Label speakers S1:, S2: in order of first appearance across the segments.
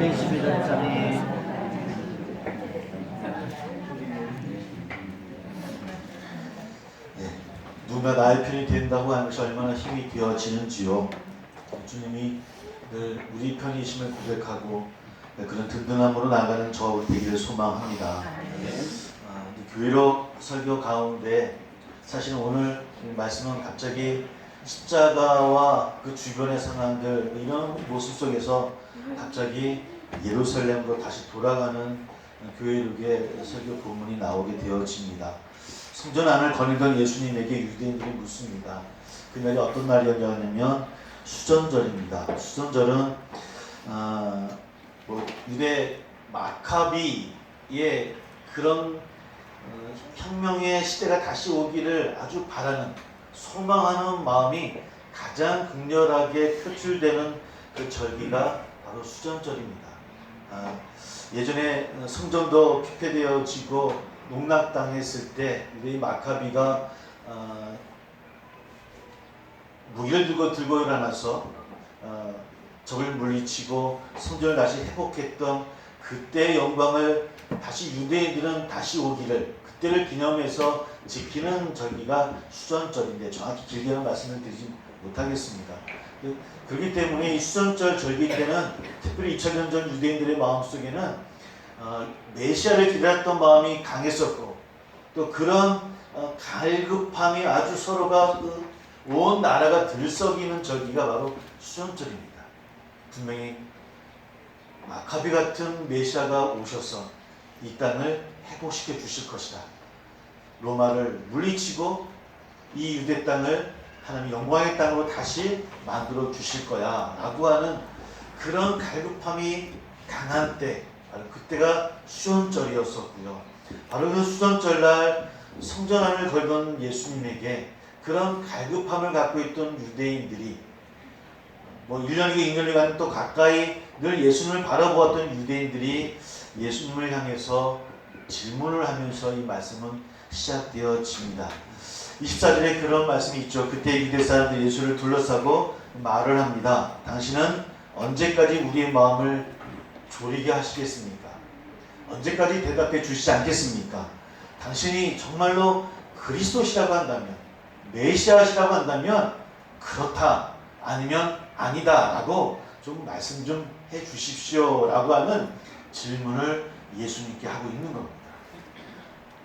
S1: 예, 누가 나의 편이 된다고 하는 것이 얼마나 힘이 되어지는지요. 주님이 늘 우리 편이심을 고백하고 네, 그런 든든함으로 나가는 저 되기를 소망합니다. 아, 이 교회로 설교 가운데 사실 오늘 이 말씀은 갑자기 십자가와 그 주변의 상황들 이런 모습 속에서 갑자기 예루살렘으로 다시 돌아가는 교회룩의 설교 본문이 나오게 되어집니다. 성전 안을 거닐던 예수님에게 유대인들이 묻습니다. 그날이 어떤 날이었냐면 수전절입니다. 수전절은 아, 뭐 유대 마카비의 그런 어, 혁명의 시대가 다시 오기를 아주 바라는 소망하는 마음이 가장 극렬하게 표출되는 그 절기가 바로 수전절입니다. 아, 예전에 성전도 피폐되어지고 농락당했을 때 유대인 마카비가 어, 무기를 들고 들고 일어나서 어, 적을 물리치고 성전을 다시 회복했던 그때의 영광을 다시 유대인들은 다시 오기를 그때를 기념해서 지키는 절기가 수전절인데 정확히 길게는 말씀을 드리지 못하겠습니다. 그- 그렇기 때문에 이 수전절 절기 때는 특별히 2000년 전 유대인들의 마음속에는 어, 메시아를 기다렸던 마음이 강했었고 또 그런 어, 갈급함이 아주 서로가 그 온 나라가 들썩이는 절기가 바로 수전절입니다. 분명히 마카비 같은 메시아가 오셔서 이 땅을 회복시켜 주실 것이다. 로마를 물리치고 이 유대 땅을 하나님 영광의 땅으로 다시 만들어 주실 거야. 라고 하는 그런 갈급함이 강한 때, 바로 그때가 수전절이었었고요. 바로 그 수전절 날 성전 안을 걸던 예수님에게 그런 갈급함을 갖고 있던 유대인들이 뭐 1년이고 2년이간 또 가까이 늘 예수님을 바라보았던 유대인들이 예수님을 향해서 질문을 하면서 이 말씀은 시작되어집니다. 24절에 그런 말씀이 있죠. 그때 유대 사람들이 예수를 둘러싸고 말을 합니다. 당신은 언제까지 우리의 마음을 졸이게 하시겠습니까? 언제까지 대답해 주시지 않겠습니까? 당신이 정말로 그리스도시라고 한다면, 메시아시라고 한다면, 그렇다, 아니면 아니다, 라고 좀 말씀 좀 해 주십시오, 라고 하는 질문을 예수님께 하고 있는 겁니다.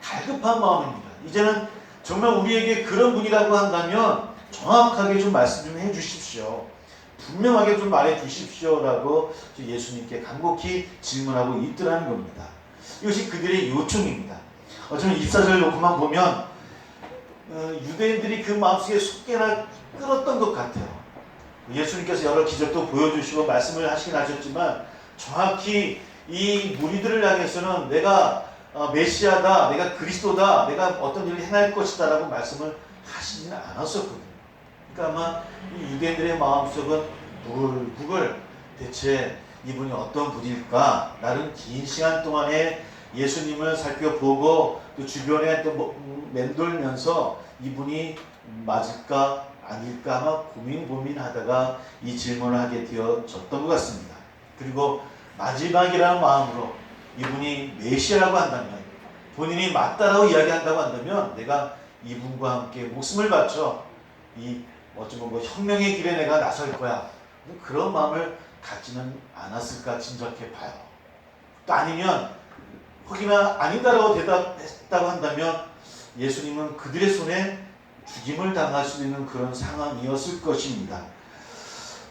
S1: 갈급한 마음입니다. 이제는 정말 우리에게 그런 분이라고 한다면 정확하게 좀 말씀 좀 해 주십시오. 분명하게 좀 말해 주십시오라고 예수님께 간곡히 질문하고 있더라는 겁니다. 이것이 그들의 요청입니다. 어쩌면 24절 놓고만 보면 어, 유대인들이 그 마음속에 속개나 끌었던 것 같아요. 예수님께서 여러 기적도 보여주시고 말씀을 하시긴 하셨지만 정확히 이 무리들을 향해서는 내가 어, 메시아다, 내가 그리스도다, 내가 어떤 일을 행할 것이다 라고 말씀을 하시지는 않았었거든요. 그러니까 아마 이 유대인들의 마음속은 부글부글 대체 이분이 어떤 분일까? 나는 긴 시간 동안에 예수님을 살펴보고 또 주변에 또 뭐- 음, 맴돌면서 이분이 맞을까 아닐까 아마 고민 고민하다가 이 질문을 하게 되어졌던 것 같습니다. 그리고 마지막이라는 마음으로 이분이 메시아라고 한다면 본인이 맞다라고 이야기한다고 한다면 내가 이분과 함께 목숨을 바쳐 이 어쩌면 뭐 혁명의 길에 내가 나설 거야 그런 마음을 갖지는 않았을까 짐작해 봐요. 또 아니면 혹이나 아니다라고 대답했다고 한다면 예수님은 그들의 손에 죽임을 당할 수 있는 그런 상황이었을 것입니다.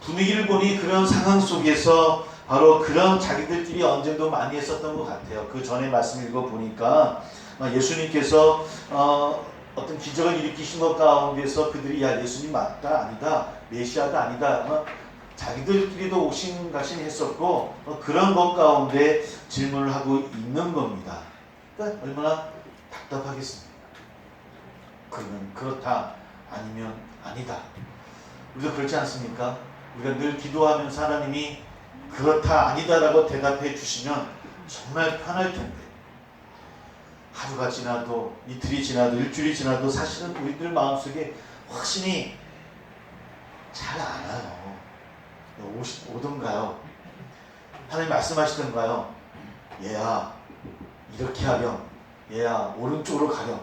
S1: 분위기를 보니 그런 상황 속에서 바로 그런 자기들끼리 언쟁도 많이 했었던 것 같아요. 그 전에 말씀 읽어 보니까 예수님께서 어, 어떤 기적을 일으키신 것 가운데서 그들이 야 예수님 맞다 아니다 메시아가 아니다 아마 자기들끼리도 오신가신 했었고 어, 그런 것 가운데 질문을 하고 있는 겁니다. 그러니까 얼마나 답답하겠습니까? 그러면 그렇다 아니면 아니다. 우리도 그렇지 않습니까? 우리가 늘 기도하면서 하나님이 그렇다 아니다라고 대답해 주시면 정말 편할 텐데 하루가 지나도 이틀이 지나도 일주일이 지나도 사실은 우리들 마음속에 확신이 잘안 와요. 오시, 오던가요? 하나님 말씀하시던가요? 얘야 이렇게 하렴. 얘야 오른쪽으로 가렴.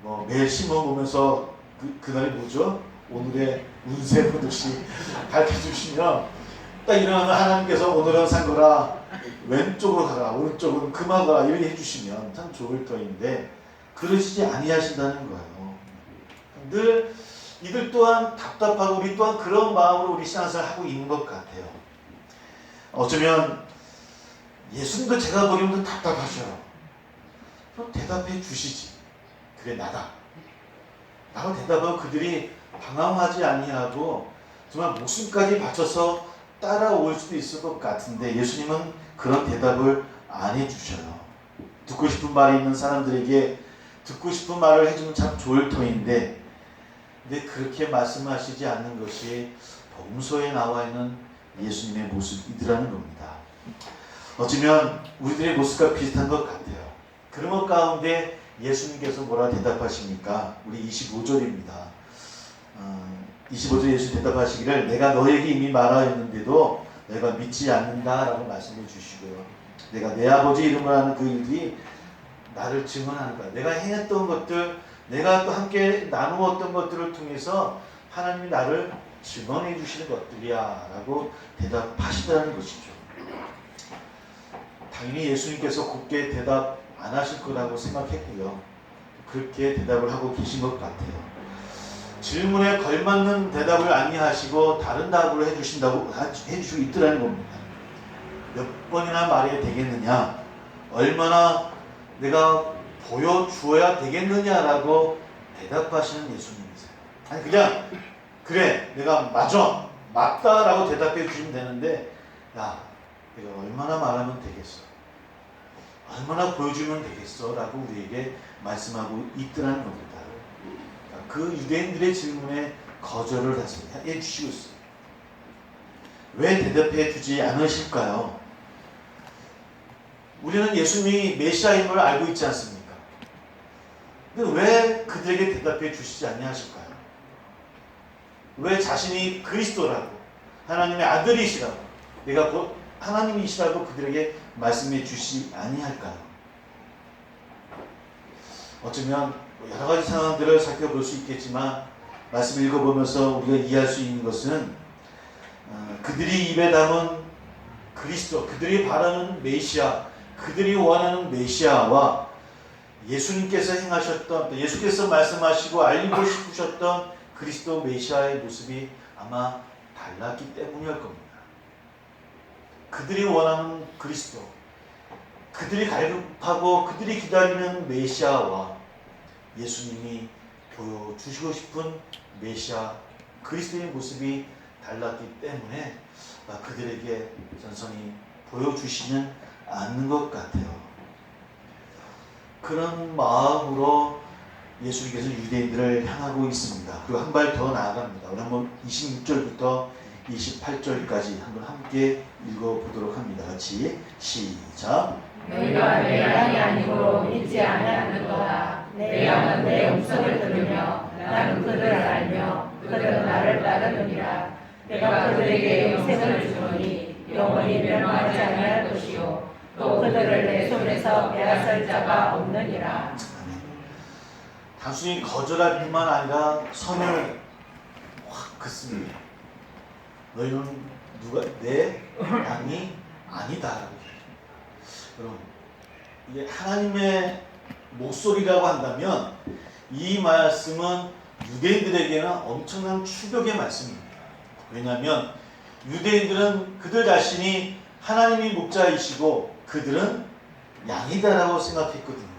S1: 뭐 매일 신문 보면서 그, 그날이 뭐죠? 오늘의 운세 보듯이 가르쳐 주시면 딱 일어나면 하나님께서 오늘은 산 거라 왼쪽으로 가라 오른쪽은 가라 이렇게 해주시면 참 좋을 터인데 그러시지 아니하신다는 거예요. 늘 이들 또한 답답하고 우리 또한 그런 마음으로 우리 신앙생활 하고 있는 것 같아요. 어쩌면 예수님도 제가 보기에는 답답하셔요. 그럼 대답해 주시지. 그래 나다. 라고 대답하고 그들이 방황하지 아니하고 정말 목숨까지 바쳐서 따라올 수도 있을 것 같은데 예수님은 그런 대답을 안 해주셔요. 듣고 싶은 말이 있는 사람들에게 듣고 싶은 말을 해주면 참 좋을 터인데 근데 그렇게 말씀하시지 않는 것이 복음서에 나와 있는 예수님의 모습이더라는 겁니다. 어쩌면 우리들의 모습과 비슷한 것 같아요. 그런 것 가운데 예수님께서 뭐라 대답하십니까? 우리 25절입니다. 어, 25절 예수 대답하시기를 내가 너에게 이미 말하였는데도 내가 믿지 않는다라고 말씀해 주시고요. 내가 내 아버지 이름을 하는 그 일들이 나를 증언하는 거야. 내가 행했던 것들, 내가 또 함께 나누었던 것들을 통해서 하나님이 나를 증언해 주시는 것들이야 라고 대답하시다는 것이죠. 당연히 예수님께서 곱게 대답 안 하실 거라고 생각했고요. 그렇게 대답을 하고 계신 것 같아요. 질문에 걸맞는 대답을 아니하시고 다른 답을 해주신다고 해주시고 있더라는 겁니다. 몇 번이나 말해야 되겠느냐, 얼마나 내가 보여주어야 되겠느냐라고 대답하시는 예수님이세요. 아니 그냥 그래 내가 맞아 맞다라고 대답해 주시면 되는데 야 내가 얼마나 말하면 되겠어 얼마나 보여주면 되겠어 라고 우리에게 말씀하고 있더라는 겁니다. 그 유대인들의 질문에 거절을 해 주시고 있어요. 왜 대답해 주지 않으실까요? 우리는 예수님이 메시아임을 알고 있지 않습니까? 근데 왜 그들에게 대답해 주시지 아니하실까요? 왜 자신이 그리스도라고 하나님의 아들이시라고 내가 곧 하나님이시라고 그들에게 말씀해 주시 아니할까요? 어쩌면 여러 가지 상황들을 살펴볼 수 있겠지만 말씀 읽어보면서 우리가 이해할 수 있는 것은 어, 그들이 입에 담은 그리스도, 그들이 바라는 메시아, 그들이 원하는 메시아와 예수님께서 행하셨던 예수께서 말씀하시고 알리고 싶으셨던 그리스도 메시아의 모습이 아마 달랐기 때문일 겁니다. 그들이 원하는 그리스도, 그들이 갈급하고 그들이 기다리는 메시아와 예수님이 보여주시고 싶은 메시아 그리스도의 모습이 달랐기 때문에 그들에게 전선히 보여주시는 않는 것 같아요. 그런 마음으로 예수님께서 유대인들을 향하고 있습니다. 그리고 한 발 더 나아갑니다. 우리 한번 26절부터 28절까지 한번 함께 읽어보도록 합니다. 같이 시작.
S2: 너희가 내 양이 아니고 믿지 아니하는 거다. 내 양은 내 음성을 들으며 나는 그들을 알며 그들은 나를 따르느니라. 내가 그들에게 영생을 주노니 영원히 멸망하지 아니할 것이요 또 그들을 내 손에서 빼앗을 자가 없느니라.
S1: 단순히 거절할 뿐만 아니라 선을 확 긋습니다. 너희는 누가 내 양이 아니다라고 여러분 이게 하나님의 목소리라고 한다면 이 말씀은 유대인들에게는 엄청난 충격의 말씀입니다. 왜냐하면 유대인들은 그들 자신이 하나님이 목자이시고 그들은 양이다라고 생각했거든요.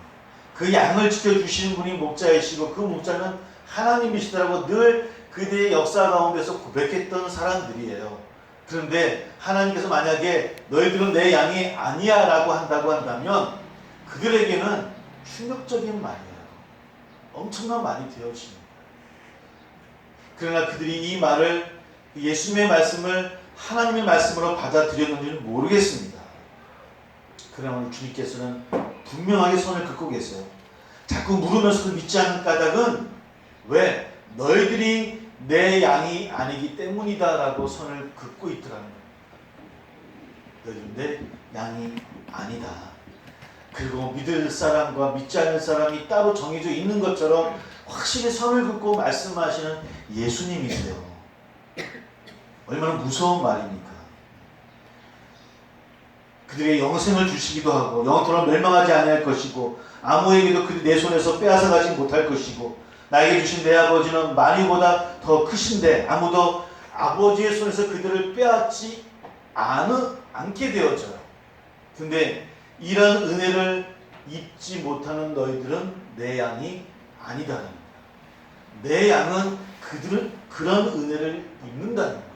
S1: 그 양을 지켜주시는 분이 목자이시고 그 목자는 하나님이시다라고 늘 그들의 역사 가운데서 고백했던 사람들이에요. 그런데 하나님께서 만약에 너희들은 내 양이 아니야 라고 한다고 한다면 그들에게는 충격적인 말이에요. 엄청난 말이 되어집니다. 그러나 그들이 이 말을 예수님의 말씀을 하나님의 말씀으로 받아들였는지는 모르겠습니다. 그러나 주님께서는 분명하게 손을 긋고 계세요. 자꾸 물으면서도 믿지 않는 까닭은 왜? 너희들이 내 양이 아니기 때문이다라고 손을 긋고 있더라는 거예요. 너희들은 내 양이 아니다. 그리고 믿을 사람과 믿지 않을 사람이 따로 정해져 있는 것처럼 확실히 선을 긋고 말씀하시는 예수님이세요. 얼마나 무서운 말입니까? 그들의 영생을 주시기도 하고 영원토록 멸망하지 아니할 것이고 아무에게도 그들이 내 손에서 빼앗아 가지 못할 것이고 나에게 주신 내 아버지는 만유보다 더 크신데 아무도 아버지의 손에서 그들을 빼앗지 않, 않게 되어져요. 근데 이런 은혜를 입지 못하는 너희들은 내 양이 아니다는 거예요. 내 양은 그들은 그런 은혜를 입는다는 거예요.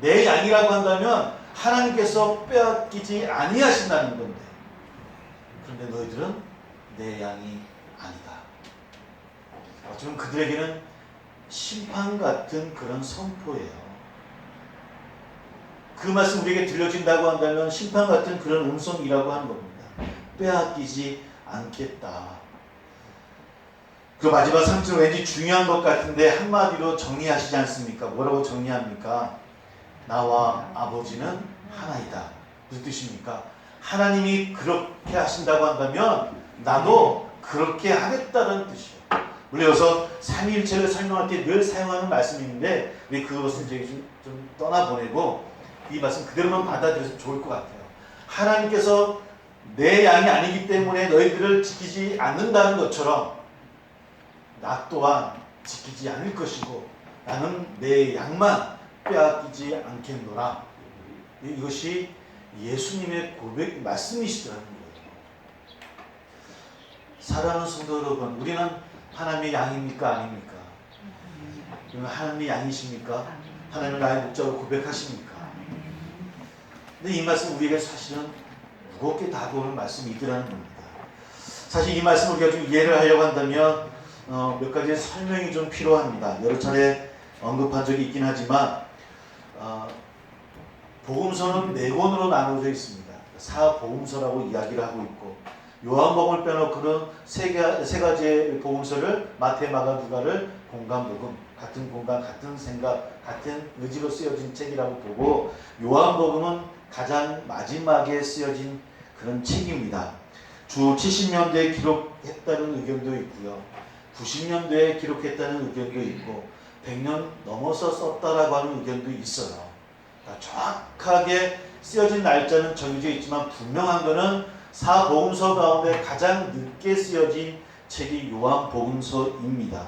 S1: 내 양이라고 한다면 하나님께서 빼앗기지 아니하신다는 건데 그런데 너희들은 내 양이 아니다. 어쩌면 그들에게는 심판 같은 그런 선포예요. 그 말씀 우리에게 들려진다고 한다면 심판 같은 그런 음성이라고 하는 겁니다. 빼앗기지 않겠다. 그 마지막 3절 왠지 중요한 것 같은데 한마디로 정리하시지 않습니까? 뭐라고 정리합니까? 나와 아버지는 하나이다. 무슨 뜻입니까? 하나님이 그렇게 하신다고 한다면 나도 그렇게 하겠다는 뜻이에요. 여기서 삼위일체를 설명할 때 늘 사용하는 말씀인데 우리 그것은 이제 좀, 좀 떠나보내고 이 말씀 그대로만 받아들여서 좋을 것 같아요. 하나님께서 내 양이 아니기 때문에 너희들을 지키지 않는다는 것처럼 나 또한 지키지 않을 것이고 나는 내 양만 빼앗기지 않겠노라. 이것이 예수님의 고백 말씀이시더라는 거예요. 사랑하는 성도 여러분, 우리는 하나님의 양입니까 아닙니까? 하나님의 양이십니까? 하나님을 나의 목적으로 고백하십니까? 근데 이 말씀 우리에게 사실은 무겁게 다가오는 말씀이더라는 겁니다. 사실 이 말씀 우리가 좀 이해를 하려고 한다면 어, 몇 가지 설명이 좀 필요합니다. 여러 차례 언급한 적이 있긴 하지만 어, 복음서는 네 권으로 나누어져 있습니다. 사복음서라고 이야기를 하고 있고 요한복음을 빼놓고는 세, 가, 세 가지의 복음서를 마태, 마가, 누가를 공간복음 같은 공간, 같은 생각, 같은 의지로 쓰여진 책이라고 보고 요한복음은 가장 마지막에 쓰여진 그런 책입니다. 주 70년대에 기록했다는 의견도 있고요. 90년대에 기록했다는 의견도 있고 100년 넘어서 썼다라고 하는 의견도 있어요. 그러니까 정확하게 쓰여진 날짜는 정해져 있지만 분명한 것은 사복음서 가운데 가장 늦게 쓰여진 책이 요한복음서입니다.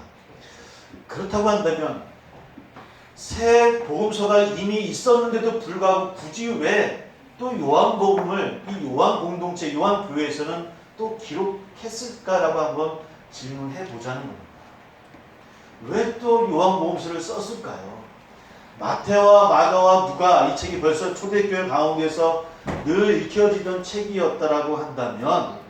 S1: 그렇다고 한다면 새 복음서가 이미 있었는데도 불구하고 굳이 왜 또 요한복음을 이 요한 공동체 요한 교회에서는 또 기록했을까라고 한번 질문해 보자는 겁니다. 왜 또 요한복음서를 썼을까요? 마태와 마가와 누가 이 책이 벌써 초대교회 가운데서 늘 읽혀지던 책이었다라고 한다면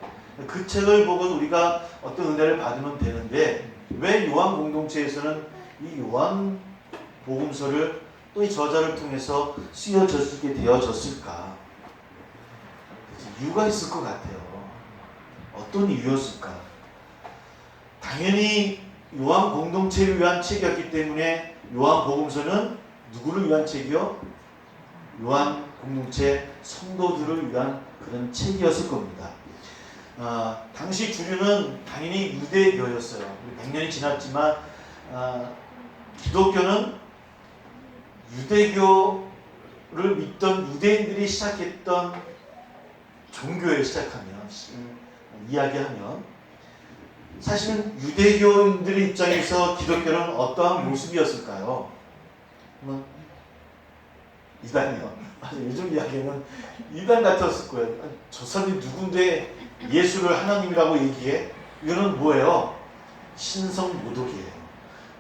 S1: 그 책을 보고 우리가 어떤 은혜를 받으면 되는데 왜 요한 공동체에서는 이 요한 복음서를 또 이 저자를 통해서 쓰여졌게 되어졌을까? 이유가 있을 것 같아요. 어떤 이유였을까? 당연히 요한 공동체를 위한 책이었기 때문에 요한 복음서는 누구를 위한 책이요? 요한 공동체 성도들을 위한 그런 책이었을 겁니다. 어, 당시 주류는 당연히 유대교였어요. 100년이 지났지만 어, 기독교는 유대교를 믿던 유대인들이 시작했던 종교에 시작하면 이야기하면 사실은 유대교인들의 입장에서 기독교는 어떠한 모습이었을까요? 뭐 이단이요. 맞아 요즘 이야기는 이단 같았을 거예요. 아니, 저 사람이 누군데 예수를 하나님이라고 얘기해? 이거는 뭐예요? 신성 모독이에요.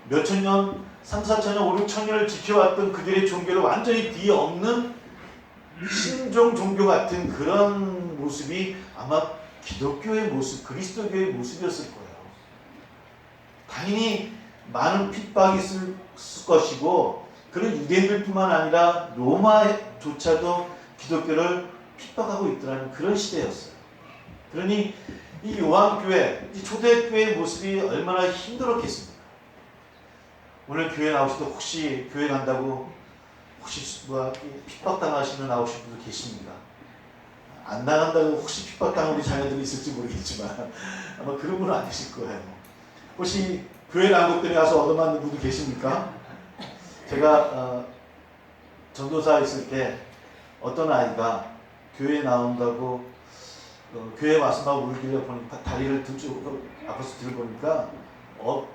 S1: 몇천 년, 3, 4천 년, 5, 6천 년을 지켜왔던 그들의 종교를 완전히 뒤엎는 신종 종교 같은 그런 모습이 아마 기독교의 모습, 그리스도교의 모습이었을 거예요. 당연히 많은 핍박이 있을 것이고 그런 유대인들뿐만 아니라 로마조차도 기독교를 핍박하고 있더라는 그런 시대였어요. 그러니 이 요한교회, 이 초대교회의 모습이 얼마나 힘들었겠습니까? 오늘 교회 나오실 때 혹시 교회 간다고 혹시 뭐 핍박당하시는 나오신 분들 계십니까? 안 나간다고 혹시 핍박당한 우리 자녀들이 있을지 모르겠지만 아마 그런 분은 아니실 거예요. 혹시 교회 남국들에 가서 얻어맞는 분도 계십니까? 제가 어, 전도사 있을 때 어떤 아이가 교회 나온다고 어, 교회 와서 막 울길래 보니까 다리를 들쭉 앞에서 들보니까 어,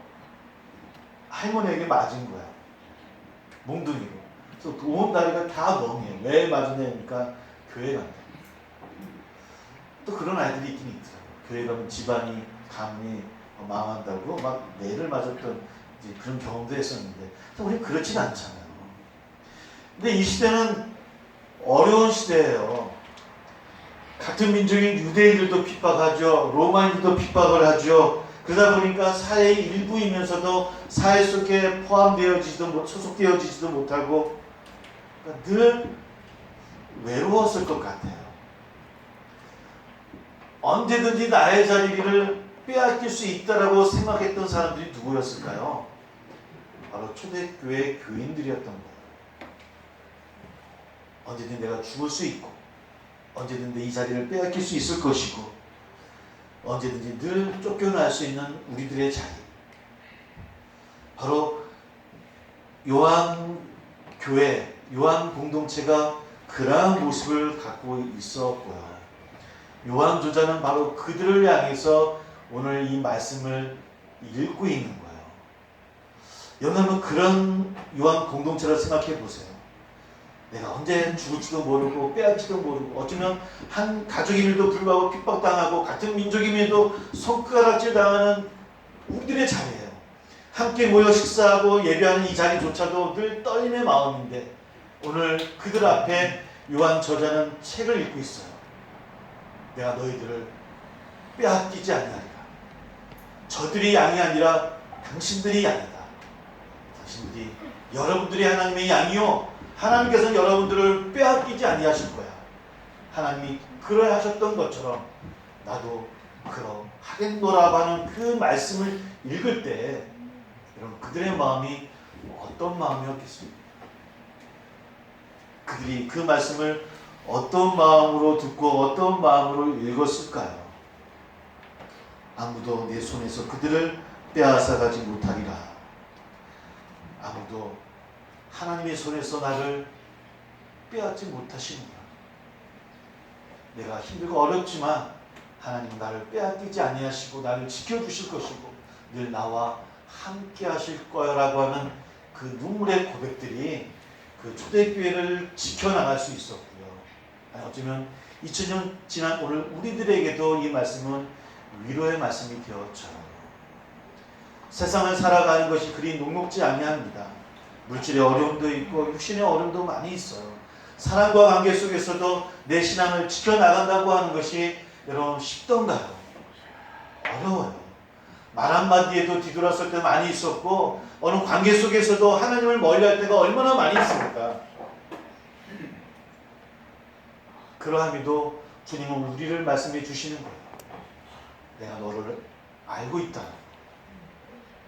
S1: 할머니에게 맞은 거야. 몽둥이로. 그래서 그온 다리가 다 멍해. 왜 맞으냐니까 교회 간다. 또 그런 아이들이 있긴 있더라고. 교회 가면 집안이 가문이 어, 망한다고 막 매를 맞았던 이제 그런 경험도 했었는데 우리 그렇진 않잖아요. 근데 이 시대는 어려운 시대예요. 같은 민족인 유대인들도 핍박하죠. 로마인들도 핍박을 하죠. 그러다 보니까 사회의 일부이면서도 사회 속에 포함되어지지도 못, 소속되어지지도 못하고 그러니까 늘 외로웠을 것 같아요. 언제든지 나의 자리를 빼앗길 수 있다라고 생각했던 사람들이 누구였을까요? 바로 초대교회 교인들이었던 거예요. 언제든 내가 죽을 수 있고 언제든 내 이 자리를 빼앗길 수 있을 것이고 언제든지 늘 쫓겨날 수 있는 우리들의 자리. 바로 요한 교회, 요한 공동체가 그러한 모습을 갖고 있었고요. 요한 조자는 바로 그들을 향해서 오늘 이 말씀을 읽고 있는 거예요. 여러분 그런 요한 공동체를 생각해 보세요. 내가 언제 죽을지도 모르고 빼앗지도 모르고 어쩌면 한 가족임에도 불구하고 핍박당하고 같은 민족임에도 손가락질 당하는 우리들의 자리예요. 함께 모여 식사하고 예배하는 이 자리조차도 늘 떨림의 마음인데 오늘 그들 앞에 요한 저자는 책을 읽고 있어요. 내가 너희들을 빼앗기지 아니하리라. 저들이 양이 아니라 당신들이 양이다. 당신들이 여러분들이 하나님의 양이요 하나님께서 여러분들을 빼앗기지 아니하실 거야. 하나님이 그러야 하셨던 것처럼 나도 그러 하겠노라고 는그 말씀을 읽을 때 여러분 그들의 마음이 어떤 마음이었겠습니까? 그들이 그 말씀을 어떤 마음으로 듣고 어떤 마음으로 읽었을까요? 아무도 내 손에서 그들을 빼앗아 가지 못하리라. 아무도 하나님의 손에서 나를 빼앗지 못하시느냐. 내가 힘들고 어렵지만 하나님은 나를 빼앗기지 아니하시고 나를 지켜주실 것이고 늘 나와 함께 하실 거라고 하는 그 눈물의 고백들이 그 초대교회를 지켜나갈 수 있었고요. 어쩌면 2000년 지난 오늘 우리들에게도 이 말씀은 위로의 말씀이 되었죠. 세상을 살아가는 것이 그리 녹록지 아니합니다. 물질의 어려움도 있고 육신의 어려움도 많이 있어요. 사랑과 관계 속에서도 내 신앙을 지켜나간다고 하는 것이 여러분 쉽던가요? 어려워요. 말 한마디에도 뒤돌았을 때 많이 있었고 어느 관계 속에서도 하나님을 멀리할 때가 얼마나 많이 있습니까? 그러함에도 주님은 우리를 말씀해 주시는 거예요. 내가 너를 알고 있다.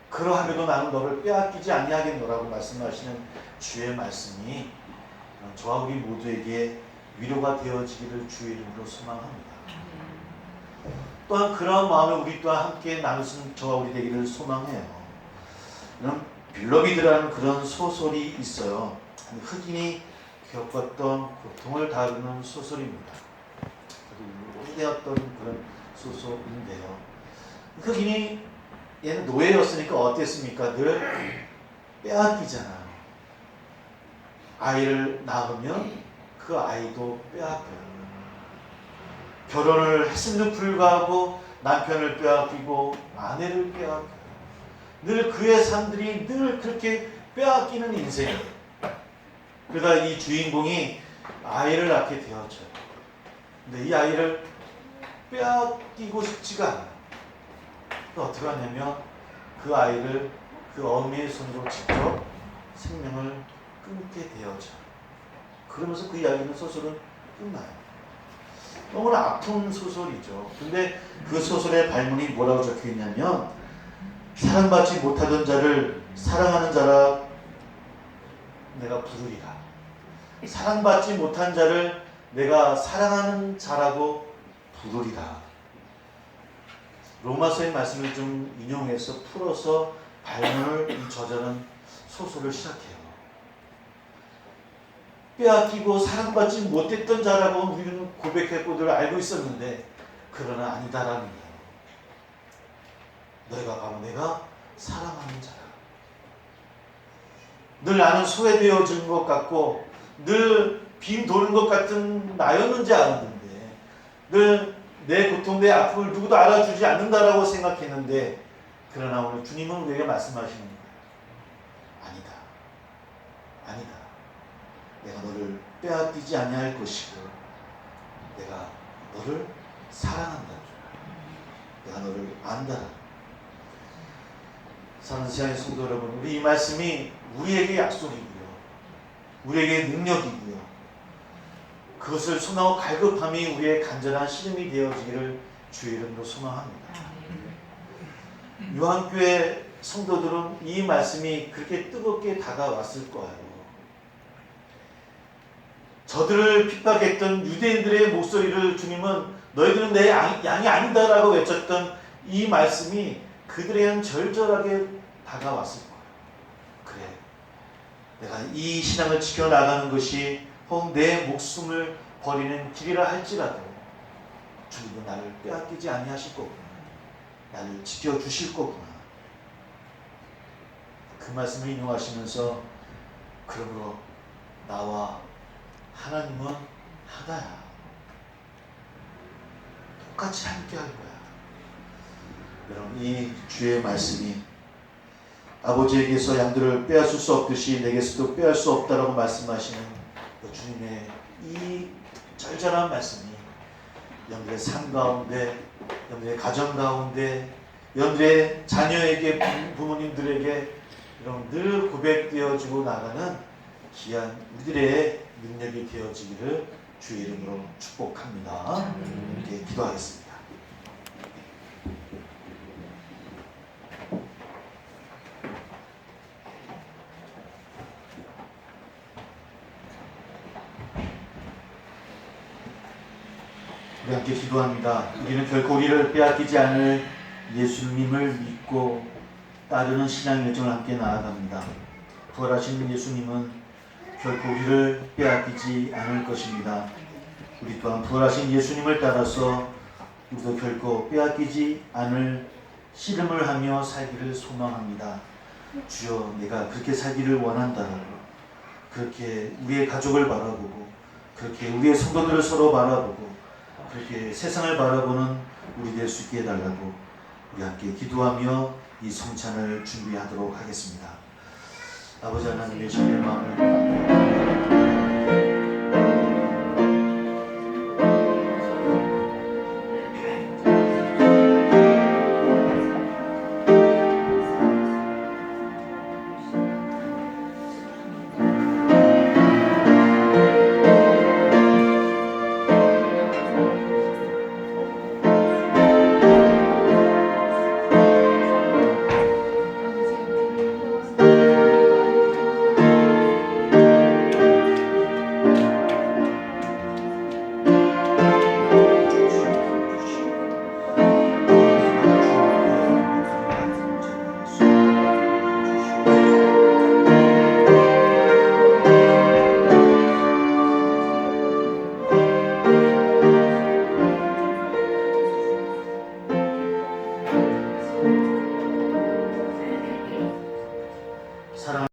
S1: 그러함에도 나는 너를 빼앗기지 아니하겠노라고 말씀하시는 주의 말씀이 저와 우리 모두에게 위로가 되어지기를 주의 이름으로 소망합니다. 또한 그러한 마음을 우리 또한 함께 나누신 저와 우리 되기를 소망해요. 이런 빌러비드라는 그런 소설이 있어요. 흑인이 겪었던 고통을 다루는 소설입니다. 오래되었던 그런 소설인데요. 흑인이 얘는 노예였으니까 어땠습니까? 늘 빼앗기잖아요. 아이를 낳으면 그 아이도 빼앗겨요. 결혼을 했음에도 불구하고 남편을 빼앗기고 아내를 빼앗겨요. 늘 그의 삶들이 늘 그렇게 빼앗기는 인생이에요. 그러다 이 주인공이 아이를 낳게 되었죠. 근데 이 아이를 빼앗기고 싶지가 않아요. 어떻게 하냐면 그 아이를 그 어미의 손으로 직접 생명을 끊게 되어져. 그러면서 그 이야기는 소설은 끝나요. 너무나 아픈 소설이죠. 근데 그 소설의 발문이 뭐라고 적혀 있냐면 사랑받지 못하던 자를 사랑하는 자라 내가 부르리라. 사랑받지 못한 자를 내가 사랑하는 자라고 부르리라. 로마서의 말씀을 좀 인용해서 풀어서 발문을 이 저자는 소설을 시작해요. 빼앗기고 사랑받지 못했던 자라고 우리는 고백했고들 알고 있었는데 그러나 아니다라는 거예요. 너희가 바로 내가 사랑하는 자라. 늘 나는 소외되어진 것 같고 늘 빈 도는 것 같은 나였는지 알았는데 늘 내 고통, 내 아픔을 누구도 알아주지 않는다라고 생각했는데 그러나 오늘 주님은 우리에게 말씀하시는. 아니다. 아니다. 내가 너를 빼앗기지 아니할 것이고 내가 너를 사랑한다. 내가 너를 안다. 사는 시간의 성도 여러분, 우리 이 말씀이 우리에게 약속이고요. 우리에게 능력이고요. 그것을 소망하고 갈급함이 우리의 간절한 시름이 되어지기를 주의 이름으로 소망합니다. 요한교회 성도들은 이 말씀이 그렇게 뜨겁게 다가왔을 거예요. 저들을 핍박했던 유대인들의 목소리를 주님은 너희들은 내 양, 양이 아니다라고 외쳤던 이 말씀이 그들에게는 절절하게 다가왔을 거예요. 그래. 내가 이 신앙을 지켜나가는 것이 혹 내 목숨을 버리는 길이라 할지라도 주님은 나를 빼앗기지 아니하실 거구나. 나를 지켜주실 거구나. 그 말씀을 인용하시면서 그러므로 나와 하나님은 하나야. 똑같이 함께 할 거야. 여러분 이 주의 말씀이 아버지에게서 양들을 빼앗을 수 없듯이 내게서도 빼앗을 수 없다라고 말씀하시는 그 주님의 이 절절한 말씀이 여러분의 삶 가운데, 여러분의 가정 가운데, 여러분의 자녀에게 부- 부모님들에게 이런 늘 고백되어지고 나가는 귀한 우리들의 능력이 되어지기를 주의 이름으로 축복합니다. 이렇게 기도하겠습니다. 우리 함께 기도합니다. 우리는 결코 우리를 빼앗기지 않을 예수님을 믿고 따르는 신앙 여정을 함께 나아갑니다. 부활하신 예수님은 결코 우리를 빼앗기지 않을 것입니다. 우리 또한 부활하신 예수님을 따라서 우리도 결코 빼앗기지 않을 씨름을 하며 살기를 소망합니다. 주여 내가 그렇게 살기를 원한다라고 그렇게 우리의 가족을 바라보고 그렇게 우리의 성도들을 서로 바라보고 그렇게 세상을 바라보는 우리 될 수 있게 해달라고 우리 함께 기도하며 이 성찬을 준비하도록 하겠습니다. 아버지 하나님의 신의 마음을